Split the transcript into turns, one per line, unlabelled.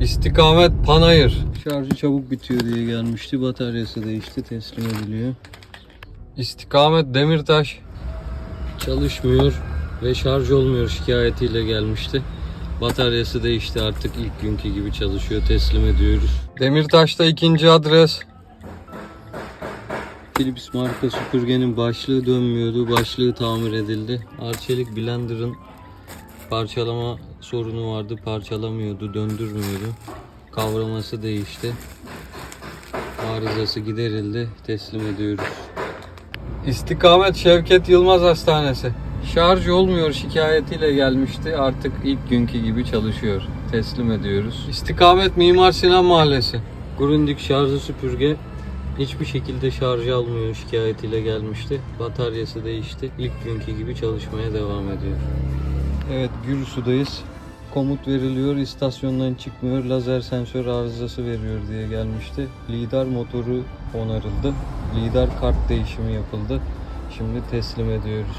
İstikamet Panayır. Şarjı çabuk bitiyor diye gelmişti. Bataryası değişti. Teslim ediliyor. İstikamet Demirtaş. Çalışmıyor ve şarj olmuyor şikayetiyle gelmişti. Bataryası değişti artık ilk günkü gibi çalışıyor. Teslim ediyoruz. Demirtaş'ta ikinci adres. Philips marka süpürgenin başlığı dönmüyordu. Başlığı tamir edildi. Arçelik Blender'ın parçalama sorunu vardı. Parçalamıyordu, döndürmüyordu. Kavraması değişti. Arızası giderildi. Teslim ediyoruz. İstikamet Şevket Yılmaz Hastanesi. Şarj olmuyor şikayetiyle gelmişti. Artık ilk günkü gibi çalışıyor. Teslim ediyoruz. İstikamet Mimar Sinan Mahallesi. Grundig şarjı süpürge hiçbir şekilde şarj almıyor şikayetiyle gelmişti. Bataryası değişti. İlk günkü gibi çalışmaya devam ediyor. Evet Gürsu'dayız. Komut veriliyor, istasyondan çıkmıyor, lazer sensör arızası veriyor diye gelmişti. Lidar motoru onarıldı. Lidar kart değişimi yapıldı. Şimdi teslim ediyoruz.